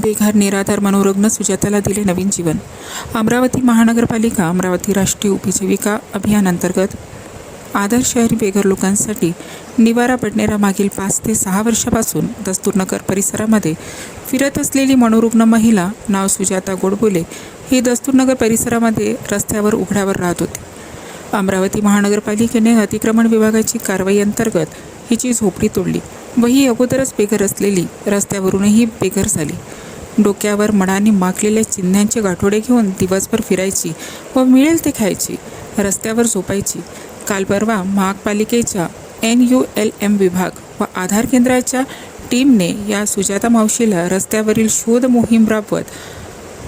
बेघर निराधार मनोरुग्ण सुजाताला दिले नवीन जीवन. अमरावती महानगरपालिका अमरावती राष्ट्रीय उपजीविका अभियानांतर्गत आदर्श शहरी बेघर लोकांसाठी निवारा पडणेरा मागील पाच ते सहा वर्षापासून दस्तूरनगर परिसरामध्ये फिरत असलेली मनोरुग्ण महिला नाव सुजाता गोडबोले ही दस्तूरनगर परिसरामध्ये रस्त्यावर उघड्यावर राहत होती. अमरावती महानगरपालिकेने अतिक्रमण विभागाची कारवाई अंतर्गत हिची झोपडी तोडली व ही अगोदरच बेघर असलेली रस्त्यावरूनही बेघर झाली. डोक्यावर मडाने माखलेल्या चिन्ह्यांचे गाठोडे घेऊन दिवसभर फिरायची व मिळेल ते खायची रस्त्यावर झोपायची. काल परवा महापालिकेच्या एन यू एल एम विभाग व आधार केंद्राच्या टीमने या सुजाता मावशीला रस्त्यावरील शोध मोहीम राबवत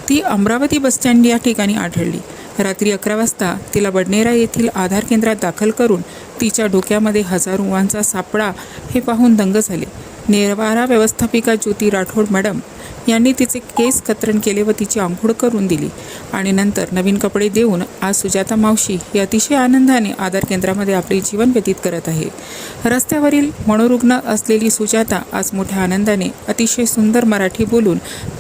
ती अमरावती बसस्टँड या ठिकाणी आढळली. रात्री अकरा वाजता तिला बडनेरा येथील आधार केंद्रात दाखल करून तिच्या डोक्यामध्ये हजारो उवांचा सापळा हे पाहून दंग झाले. निर्वारा व्यवस्थापिका ज्योती राठोड मॅडम यांनी तिचे केस कतरण केले व तिची आंघोळ करून दिली. आणि नंतर नवीन कपडे देऊन आज सुजाता मावशी ही अतिशय आनंदाने आधार केंद्रामध्ये आपले जीवन व्यतीत करत आहे. रस्त्यावरील मनोरुग्ण असलेली सुजाता आज मोठ्या आनंदाने अतिशय सुंदर मराठी बोलून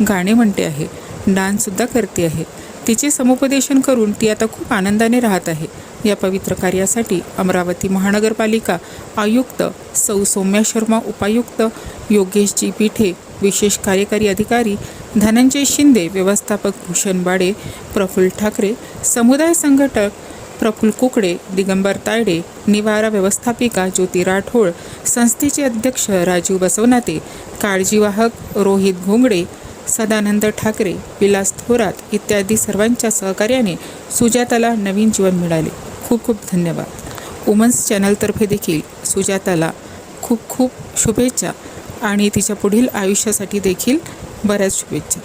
गाणे म्हणते आहे. डान्ससुद्धा करते आहे. तिचे समुपदेशन करून ती आता खूप आनंदाने राहत आहे. या पवित्र कार्यासाठी अमरावती महानगरपालिका आयुक्त सौ सौम्या शर्मा उपायुक्त योगेशजी पिठे विशेष कार्यकारी अधिकारी धनंजय शिंदे व्यवस्थापक भूषण बाडे प्रफुल्ल ठाकरे समुदाय संघटक प्रफुल कुकडे दिगंबर तायडे निवारा व्यवस्थापिका ज्योती राठोड संस्थेचे अध्यक्ष राजीव बसवनाते काळजीवाहक रोहित घोंगडे सदानंद ठाकरे विलास थोरात इत्यादी सर्वांच्या सहकार्याने सुजाताला नवीन जीवन मिळाले. खूप खूप धन्यवाद. वुमन्स चॅनलतर्फे देखील सुजाताला खूप खूप शुभेच्छा आणि तिच्या पुढील आयुष्यासाठी देखील बऱ्याच शुभेच्छा.